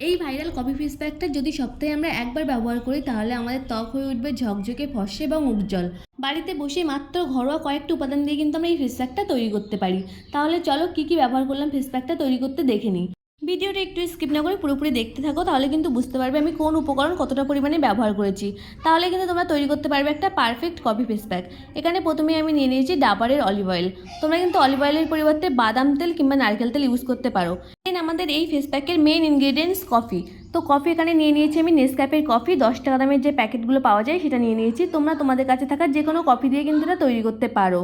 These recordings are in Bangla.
এই ভাইরাল কফি ফেস প্যাকটা যদি সপ্তাহে আমরা একবার ব্যবহার করি, তাহলে আমাদের ত্বক হয়ে উঠবে ঝকঝকে ফসে এবং উজ্জ্বল। বাড়িতে বসে মাত্র ঘরোয়া কয়েকটি উপাদান দিয়ে কিন্তু আমরা এই ফেস প্যাকটা তৈরি করতে পারি। তাহলে চলো কী কী ব্যবহার করলাম ফেস প্যাকটা তৈরি করতে দেখে নিই। ভিডিওটা একটু স্কিপ না করে পুরোপুরি দেখতে থাকো, তাহলে কিন্তু বুঝতে পারবে আমি কোন উপকরণ কতটা পরিমাণে ব্যবহার করেছি। তাহলে কিন্তু তোমরা তৈরি করতে পারবে একটা পারফেক্ট কফি ফেস প্যাক এখানে প্রথমেই আমি নিয়ে নিয়েছি ডাবারের অলিভ অয়েল তোমরা কিন্তু অলিভ অয়েলের পরিবর্তে বাদাম তেল কিংবা নারকেল তেল ইউজ করতে পারো। দেন আমাদের এই ফেস প্যাকের মেন ইনগ্রিডিয়েন্টস কফি তো কফি এখানে নিয়ে নিয়েছি আমি নেসক্যাফের কফি দশ টাকা দামের যে প্যাকেটগুলো পাওয়া যায় সেটা নিয়ে নিয়েছি। তোমরা তোমাদের কাছে থাকা যে কোনো কফি দিয়ে কিন্তু এটা তৈরি করতে পারো।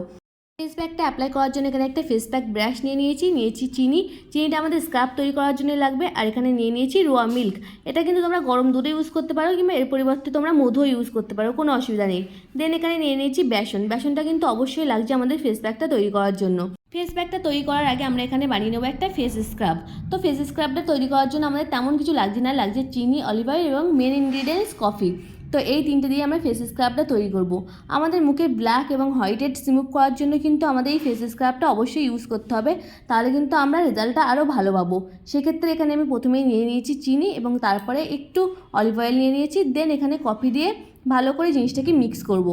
ফেস প্যাকটা অ্যাপ্লাই করার জন্য এখানে একটা ফেস প্যাক ব্রাশ নিয়ে নিয়েছি নিয়েছি চিনি। চিনিটা আমাদের স্ক্রাব তৈরি করার জন্য লাগবে। আর এখানে নিয়ে নিয়েছি রোয়া মিল্ক এটা কিন্তু তোমরা গরম দুধে ইউজ করতে পারো কিংবা এর পরিবর্তে তোমরা মধু ইউজ করতে পারো, কোনো অসুবিধা নেই। দেন এখানে নিয়ে নিয়েছি বেসন। বেসনটা কিন্তু অবশ্যই লাগছে আমাদের ফেস প্যাকটা তৈরি করার জন্য। ফেস প্যাকটা তৈরি করার আগে আমরা এখানে বানিয়ে নেব একটা ফেস স্ক্রাব তো ফেস স্ক্রাবটা তৈরি করার জন্য আমাদের তেমন কিছু লাগছে না। লাগছে চিনি অলিভ অয়েল এবং মেন ইনগ্রিডিয়েন্টস কফি তো এই তিনটে দিয়ে আমরা ফেস স্ক্রাবটা তৈরি করব। আমাদের মুখে ব্ল্যাক এবং হোয়াইটেড রিমুভ করার জন্য কিন্তু আমাদের এই ফেস স্ক্রাবটা অবশ্যই ইউজ করতে হবে। তাহলে কিন্তু আমরা রেজাল্টটা আরও ভালো পাবো। সেক্ষেত্রে এখানে আমি প্রথমেই নিয়ে নিয়েছি চিনি এবং তারপরে একটু অলিভ অয়েল নিয়ে নিয়েছি। দেন এখানে কফি দিয়ে ভালো করে জিনিসটাকে মিক্স করব।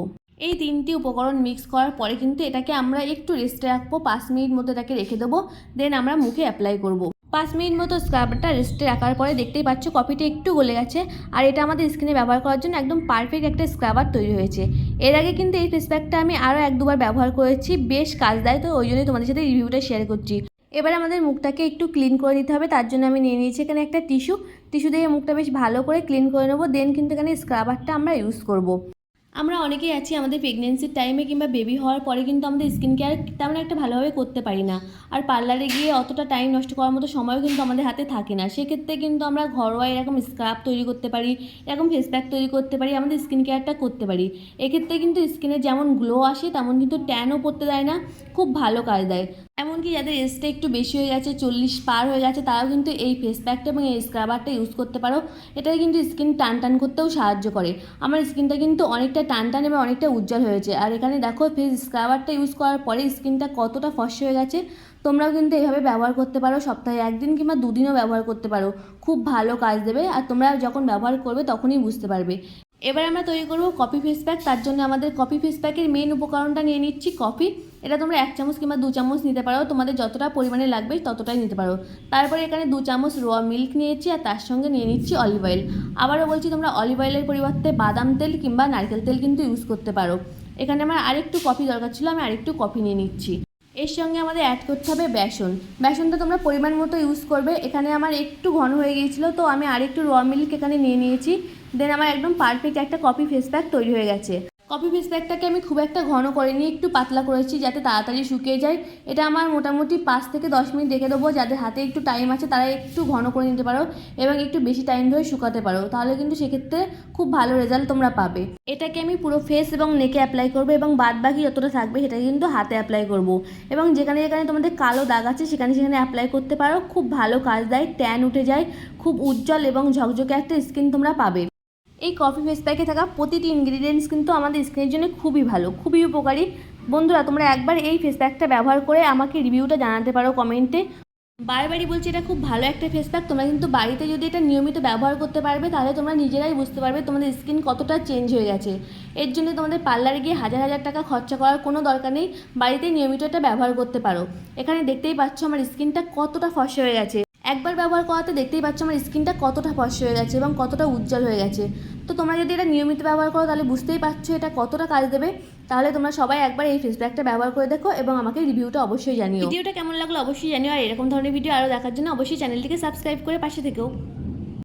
এই তিনটি উপকরণ মিক্স করার পরে কিন্তু এটাকে আমরা একটু রেস্টে রাখব। পাঁচ মিনিট মতো এটাকে রেখে দেবো। দেন আমরা মুখে অ্যাপ্লাই করব। পাঁচ মিনিট মতো স্ক্রাবটা রেস্টে রাখার পরে দেখতেই পাচ্ছ কফিটা একটু গলে গেছে। আর এটা আমাদের স্কিনে ব্যবহার করার জন্য একদম পারফেক্ট একটা স্ক্রাবার তৈরি হয়েছে। এর আগে কিন্তু এই ফেস প্যাকটা আমি আরও এক দুবার ব্যবহার করেছি, বেশ কাজ দেয় তো, ওই জন্যই তোমাদের সাথে রিভিউটা শেয়ার করছি। এবার আমাদের মুখটাকে একটু ক্লিন করে দিতে হবে, তার জন্য আমি নিয়ে নিয়েছি এখানে একটা টিস্যু টিস্যু দিয়ে মুখটা বেশ ভালো করে ক্লিন করে নেব দেন কিন্তু এখানে স্ক্রাবারটা আমরা ইউজ করব। আমরা অনেকেই আছি আমাদের প্রেগনেন্সির টাইমে কিংবা বেবি হওয়ার পরে কিন্তু আমাদের স্কিন কেয়ার তেমন একটা ভালোভাবে করতে পারি না। আর পার্লারে গিয়ে অতটা টাইম নষ্ট করার মতো সময়ও কিন্তু আমাদের হাতে থাকে না। সেক্ষেত্রে কিন্তু আমরা ঘরোয়া এরকম স্ক্রাব তৈরি করতে পারি, এরকম ফেস প্যাক তৈরি করতে পারি, আমাদের স্কিন কেয়ারটা করতে পারি। এক্ষেত্রে কিন্তু স্কিনে যেমন গ্লো আসে, তেমন কিন্তু ট্যানও পড়তে দেয় না, খুব ভালো কাজ দেয়। এমনকি যাদের এজটা একটু বেশি হয়ে গেছে, চল্লিশ পার হয়ে গেছে, তারাও কিন্তু এই ফেস প্যাকটা এবং এই স্ক্রাবারটা ইউজ করতে পারো। এটাই কিন্তু স্কিন টান টান করতেও সাহায্য করে। আমার স্কিনটা কিন্তু অনেকটা টান টান এবং অনেকটা উজ্জ্বল হয়েছে। আর এখানে দেখো ফেস স্ক্রাবারটা ইউজ করার পরে স্কিনটা কতটা ফর্সা হয়ে গেছে। তোমরাও কিন্তু এভাবে ব্যবহার করতে পারো। সপ্তাহে একদিন কিংবা দুদিনও ব্যবহার করতে পারো। খুব ভালো কাজ দেবে। আর তোমরা যখন ব্যবহার করবে তখনই বুঝতে পারবে। এবার আমরা তৈরি করব কফি ফেস প্যাক তার জন্য আমাদের কফি ফেস প্যাকের মেন উপকরণটা নিয়ে নিচ্ছি কফি এটা তোমরা এক চামচ কিংবা দু চামচ নিতে পারো, তোমাদের যতটা পরিমাণে লাগবে ততটাই নিতে পারো। তারপরে এখানে দু চামচ রোয়া মিল্ক নিয়েছি আর তার সঙ্গে নিয়ে নিচ্ছি অলিভ অয়েল আবারও বলছি, তোমরা অলিভ অয়েলের পরিবর্তে বাদাম তেল কিংবা নারকেল তেল কিন্তু ইউজ করতে পারো। এখানে আমার আরেকটু কফি দরকার ছিল, আমি আরেকটু কফি নিয়ে নিচ্ছি। এর সঙ্গে আমাদের অ্যাড করতে হবে বেসন। বেসনটা তোমরা পরিমাণ মতো ইউজ করবে। এখানে আমার একটু ঘন হয়ে গিয়েছিল, তো আমি আরেকটু র মিল্ক এখানে নিয়ে নিয়েছি। দেন আমার একদম পারফেক্ট একটা কফি ফেস প্যাক তৈরি হয়ে গেছে। কফি ফেস প্যাকটাকে আমি খুব একটা ঘন করিনি, একটু পাতলা করেছি যাতে তাড়াতাড়ি শুকিয়ে যায়। এটা আমার মোটামুটি পাঁচ থেকে দশ মিনিট রেখে দেবো, যাদের হাতে একটু টাইম আছে তারা একটু ঘন করে নিতে পারো এবং একটু বেশি টাইম ধরে শুকাতে পারো। তাহলে কিন্তু সেক্ষেত্রে খুব ভালো রেজাল্ট তোমরা পাবে। এটাকে আমি পুরো ফেস এবং নেকে অ্যাপ্লাই করব এবং বাদ বাকি যতটা থাকবে সেটাকে কিন্তু হাতে অ্যাপ্লাই করব। এবং যেখানে যেখানে তোমাদের কালো দাগ আছে সেখানে সেখানে অ্যাপ্লাই করতে পারো। খুব ভালো কাজ দেয় ট্যান উঠে যায়, খুব উজ্জ্বল এবং ঝকঝকে একটা স্কিন তোমরা পাবে। এই কফি ফেস প্যাকে থাকা প্রতিটি ইনগ্রিডিয়েন্টস কিন্তু আমাদের স্কিনের জন্য খুবই ভালো, খুবই উপকারী। বন্ধুরা, তোমরা একবার এই ফেস প্যাকটা ব্যবহার করে আমাকে রিভিউটা জানাতে পারো কমেন্টে বারবারই বলছি, এটা খুব ভালো একটা ফেস প্যাক তোমরা কিন্তু বাড়িতে যদি এটা নিয়মিত ব্যবহার করতে পারবে, তাহলে তোমরা নিজেরাই বুঝতে পারবে তোমাদের স্কিন কতটা চেঞ্জ হয়ে গেছে। এর জন্য তোমাদের পার্লারে গিয়ে হাজার হাজার টাকা খরচা করার কোনো দরকার নেই। বাড়িতে নিয়মিত এটা ব্যবহার করতে পারো। এখানে দেখতেই পাচ্ছ আমার স্কিনটা কতটা ফসে হয়ে গেছে। একবার ব্যবহার করাতে দেখতেই পাচ্ছ আমার স্কিনটা কতটা ফস হয়ে গেছে এবং কতটা উজ্জ্বল হয়ে গেছে। তো তোমরা যদি এটা নিয়মিত ব্যবহার করো, তাহলে বুঝতেই পারছ এটা কতটা কাজ দেবে। তাহলে তোমরা সবাই একবার এই ফেস প্যাকটা ব্যবহার করে দেখো এবং আমাকে রিভিউটা অবশ্যই জানিও। ভিডিওটা কেমন লাগল অবশ্যই জানিও, আর এরকম ধরনের ভিডিও আরও দেখার জন্য অবশ্যই চ্যানেলটিকে সাবস্ক্রাইব করে পাশে থেকেও।